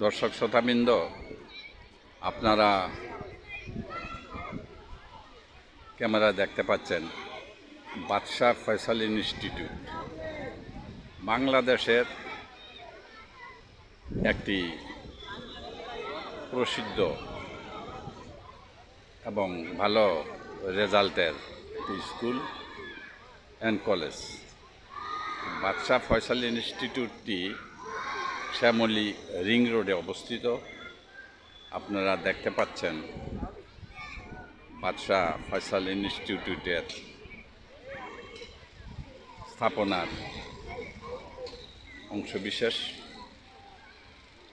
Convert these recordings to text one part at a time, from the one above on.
দর্শক শ্রোতাবৃন্দ, আপনারা ক্যামেরা দেখতে পাচ্ছেন বাদশাহ ফয়সাল ইনস্টিটিউট, বাংলাদেশের একটি প্রসিদ্ধ এবং ভালো রেজাল্টের স্কুল অ্যান্ড কলেজ বাদশাহ ফয়সাল ইনস্টিটিউটটি শ্যামলী রিং রোডে অবস্থিত। আপনারা দেখতে পাচ্ছেন বাদশাহ ফয়সাল ইনস্টিটিউটের স্থাপনার অংশবিশেষ।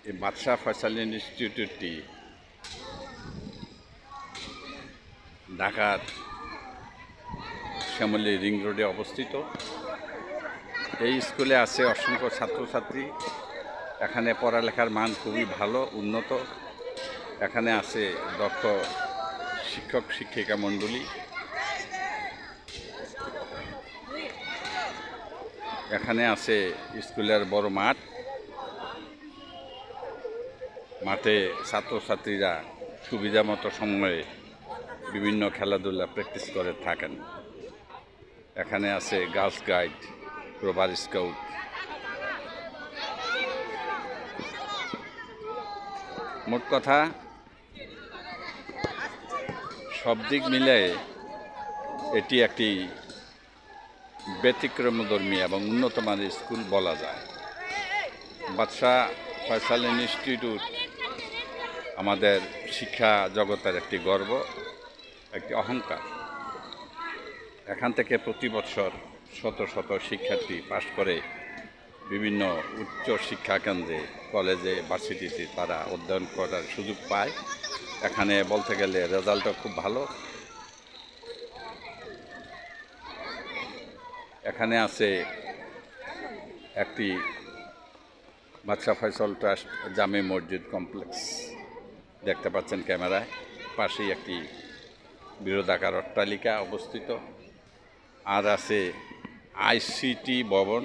এই বাদশাহ ফয়সাল ইনস্টিটিউটটি ঢাকার শ্যামলী রিং রোডে অবস্থিত। এই স্কুলে আছে অসংখ্য ছাত্রছাত্রী। এখানে পড়ালেখার মান খুবই ভালো, উন্নত। এখানে আছে দক্ষ শিক্ষক, শিক্ষিকা মণ্ডলী। এখানে আছে স্কুলের বড় মাঠ। মাঠে ছাত্রছাত্রীরা সুবিধা মতো সময়ে বিভিন্ন খেলাধুলা প্র্যাকটিস করে থাকেন। এখানে আছে গার্লস গাইড রোবার স্কাউট মোট কথা, সব দিক মিলে এটি একটি ব্যতিক্রমধর্মী এবং উন্নত মানের স্কুল বলা যায়। বাদশাহ ফয়সাল ইনস্টিটিউট আমাদের শিক্ষা জগতের একটি গর্ব, একটি অহংকার। এখান থেকে প্রতি বছর শত শত শিক্ষার্থী পাশ করে বিভিন্ন উচ্চ শিক্ষা কেন্দ্রে, কলেজে, ভার্সিটিতে তারা অধ্যয়ন করার সুযোগ পায়। এখানে বলতে গেলে রেজাল্টও খুব ভালো। এখানে আছে একটি বাদশা ফয়সল ট্রাস্ট জামে মসজিদ কমপ্লেক্স। দেখতে পাচ্ছেন ক্যামেরায়। পাশেই একটি বিরোধাকার অট্টালিকা অবস্থিত। আর আছে আইসিটি ভবন।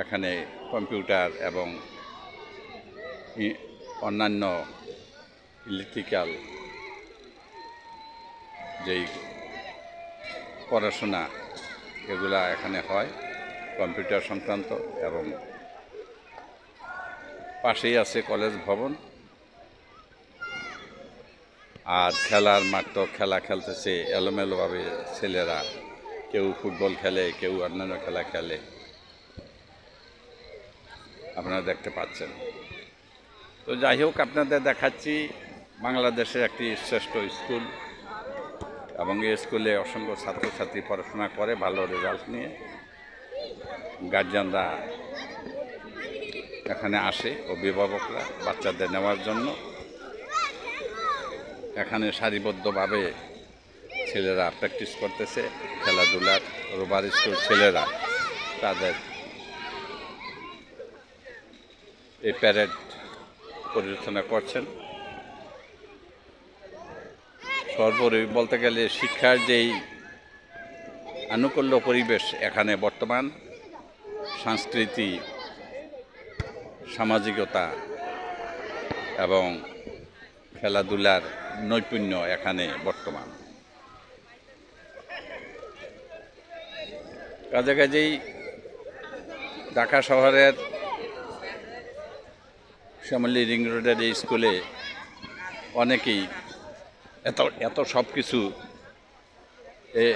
এখানে কম্পিউটার এবং অন্যান্য ইলেকট্রিক্যাল যেই পড়াশোনা এগুলা এখানে হয় কম্পিউটার সংক্রান্ত এবং পাশেই আছে কলেজ ভবন। আর খেলার মাঠ তো খেলা খেলতেছে, এলোমেলোভাবে ছেলেরা কেউ ফুটবল খেলে, কেউ অন্যান্য খেলা খেলে। আপনারা দেখতে পাচ্ছেন। তো যাই হোক, আপনাদের দেখাচ্ছি বাংলাদেশের একটি শ্রেষ্ঠ স্কুল এবং এই স্কুলে অসংখ্য ছাত্রছাত্রী পড়াশোনা করে, ভালো রেজাল্ট নিয়ে গার্জিয়ানরা এখানে আসে, অভিভাবকরা বাচ্চাদের নেওয়ার জন্য। এখানে সারিবদ্ধভাবে ছেলেরা প্র্যাকটিস করতেছে, খেলাধুলার রোবার স্কুল ছেলেরা, তাদের এই প্যারেড পরিচালনা করছেন। সর্বোপরি বলতে গেলে শিক্ষার যেই আনুকূল্য পরিবেশ এখানে বর্তমান, সংস্কৃতি, সামাজিকতা এবং খেলাধুলার নৈপুণ্য এখানে বর্তমান। কাজে কাজেই ঢাকা শহরের শ্যামলী রিং রোডের এই স্কুলে অনেকেই এত এত সব কিছু এ,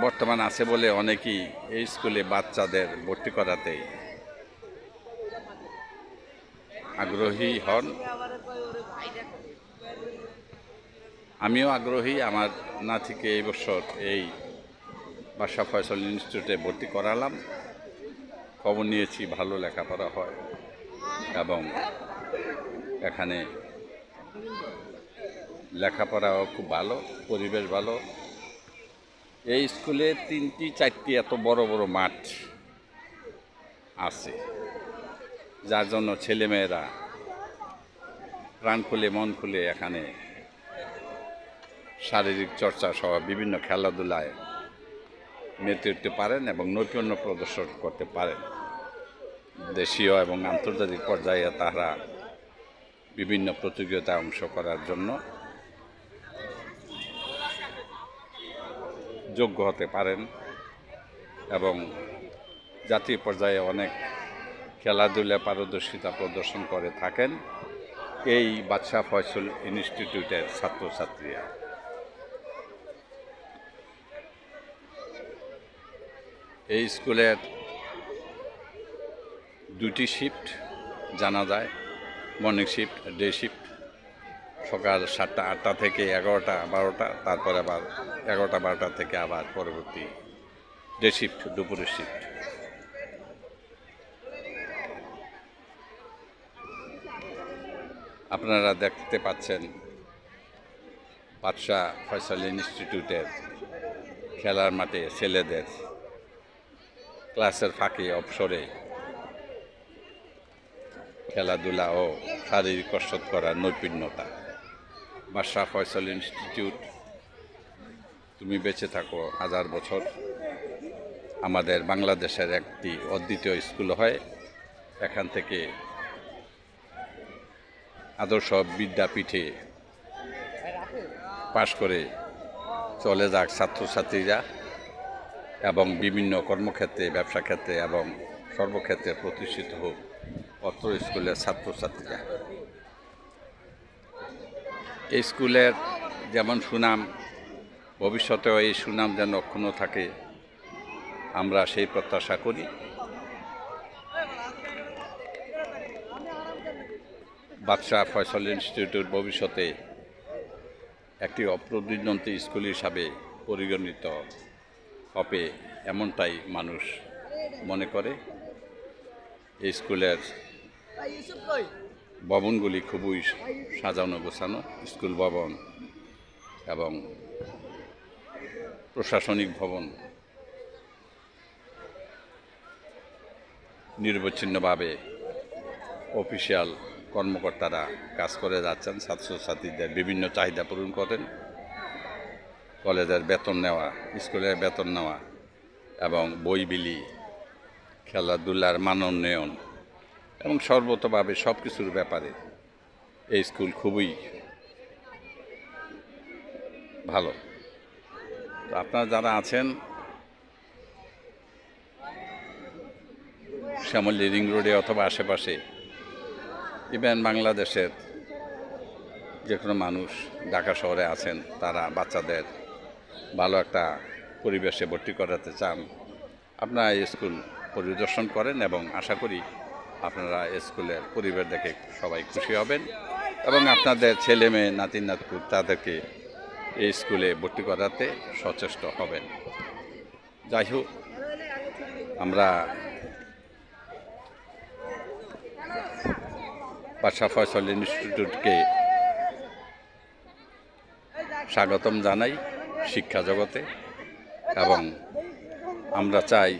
বর্তমান আছে বলে অনেকেই এই স্কুলে বাচ্চাদের ভর্তি করাতে আগ্রহী হন। আমিও আগ্রহী, আমার নাতিকে এই বছর এই বাসা ফয়সল ইনস্টিটিউটে ভর্তি করালাম। খবর নিয়েছি, ভালো লেখাপড়া হয় এবং এখানে লেখাপড়াও খুব ভালো, পরিবেশ ভালো। এই স্কুলে তিনটি, চারটি এত বড় বড় মাঠ আছে, যার জন্য ছেলেমেয়েরা প্রাণ খুলে, মন খুলে এখানে শারীরিক চর্চা সহ বিভিন্ন খেলাধুলায় মেতে উঠতে পারেন এবং নৈপুণ্য প্রদর্শন করতে পারেন। দেশীয় এবং আন্তর্জাতিক পর্যায়ে তারা বিভিন্ন প্রতিযোগিতায় অংশ করার জন্য যোগ্য হতে পারেন এবং জাতীয় পর্যায়ে অনেক খেলাধুলা পারদর্শিতা প্রদর্শন করে থাকেন। এই বাদশাহ ফয়সল ইনস্টিটিউটের ছাত্রছাত্রীরা। এই স্কুলের দুটি শিফট জানা যায়। মর্নিং শিফট ডে শিফট সকাল সাতটা, আটটা থেকে এগারোটা, বারোটা, তারপর আবার এগারোটা, বারোটা থেকে আবার পরবর্তী ডে শিফট দুপুরের শিফট আপনারা দেখতে পাচ্ছেন বাদশাহ ফয়সাল ইনস্টিটিউটের খেলার মাঠে ছেলেদের ক্লাসের ফাঁকে অবসরে খেলাধুলা ও শারীরিক কসরত করার নৈপুণ্যতা। বাদশাহ ফয়সাল ইনস্টিটিউট, তুমি বেঁচে থাকো হাজার বছর। আমাদের বাংলাদেশের একটি অদ্বিতীয় স্কুল হয়। এখান থেকে আদর্শ বিদ্যাপীঠে পাশ করে চলে যাক ছাত্রছাত্রীরা এবং বিভিন্ন কর্মক্ষেত্রে ব্যবসা ক্ষেত্রে এবং সর্বক্ষেত্রে প্রতিষ্ঠিত হোক। অত্র স্কুলের ছাত্রছাত্রীরা। এই স্কুলের যেমন সুনাম, ভবিষ্যতেও এই সুনাম যেন অক্ষুণ্ণ থাকে, আমরা সেই প্রত্যাশা করি। বাদশাহ ফয়সল ইনস্টিটিউট ভবিষ্যতে একটি অপ্রতিদ্বন্দ্বী স্কুল হিসাবে পরিগণিত হবে এমনটাই মানুষ মনে করে। এই স্কুলের ভবনগুলি খুবই সাজানো গোছানো, স্কুল ভবন এবং প্রশাসনিক ভবন। নিরবচ্ছিন্নভাবে অফিসিয়াল কর্মকর্তারা কাজ করে যাচ্ছেন, ছাত্রছাত্রীদের বিভিন্ন চাহিদা পূরণ করেন, কলেজের বেতন নেওয়া, স্কুলের বেতন নেওয়া এবং বই বিলি, খেলাধুলার মান উন্নয়ন এবং সর্বতভাবে সব কিছুর ব্যাপারে এই স্কুল খুবই ভালো। তো আপনারা যারা আছেন, শ্যামলী রিং রোডে অথবা আশেপাশে, ইভেন বাংলাদেশের যে কোনো মানুষ ঢাকা শহরে আছেন, তারা বাচ্চাদের ভালো একটা পরিবেশে ভর্তি করাতে চান, আপনারা এই স্কুল পরিদর্শন করেন এবং আশা করি আপনারা স্কুলের পরিবেশ দেখে সবাই খুশি হবেন এবং আপনাদের ছেলে মেয়ে, নাতি নাতকুর তাদেরকে এই স্কুলে ভর্তি করাতে সচেষ্ট হবেন। যাই হোক, আমরা বাদশাহ ফয়সল ইনস্টিটিউটকে স্বাগতম জানাই শিক্ষা জগতে এবং আমরা চাই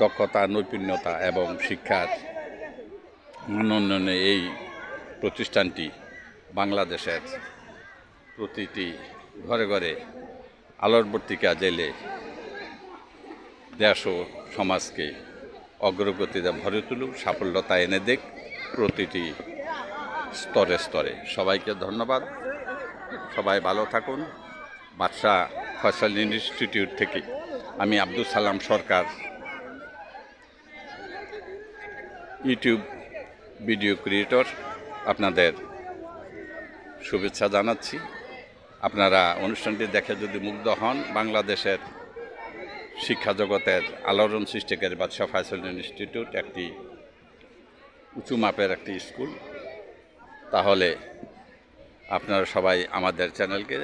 দক্ষতা, নৈপুণ্যতা এবং শিক্ষার মান উন্নয়নে এই প্রতিষ্ঠানটি বাংলাদেশের প্রতিটি ঘরে ঘরে আলোরবর্তিকা জেলে দেশ ও সমাজকে অগ্রগতিতে ভরে তুলুক, সাফল্যতা এনে দেখ প্রতিটি স্তরে স্তরে। সবাইকে ধন্যবাদ। সবাই ভালো থাকুন। বাদশাহ ফয়সাল ইনস্টিটিউট থেকে আমি আব্দুল সালাম সরকার ইউটিউব ভিডিও ক্রিয়েটর আপনাদের শুভেচ্ছা জানাচ্ছি। আপনারা অনুষ্ঠানটি দেখে যদি মুগ্ধ হন, বাংলাদেশের শিক্ষা জগতের আলোড়ন সৃষ্টিকারী বাদশাহ ফয়সাল ইনস্টিটিউট একটি উঁচু মাপের একটি স্কুল। তাহলে আপনারা সবাই আমাদের চ্যানেলকে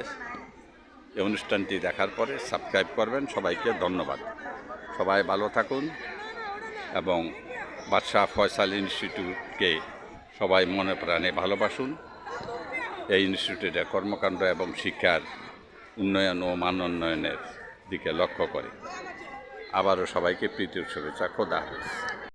এই অনুষ্ঠানটি দেখার পরে সাবস্ক্রাইব করবেন। সবাইকে ধন্যবাদ। সবাই ভালো থাকুন এবং বাদশাহ ফয়সাল ইনস্টিটিউটকে সবাই মনে প্রাণে ভালোবাসুন। এই ইনস্টিটিউটের কর্মকাণ্ড এবং শিক্ষার উন্নয়ন ও মান উন্নয়নের দিকে লক্ষ্য করে। আবারও সবাইকে প্রীতির শুভেচ্ছা। খোদা হাফেজ।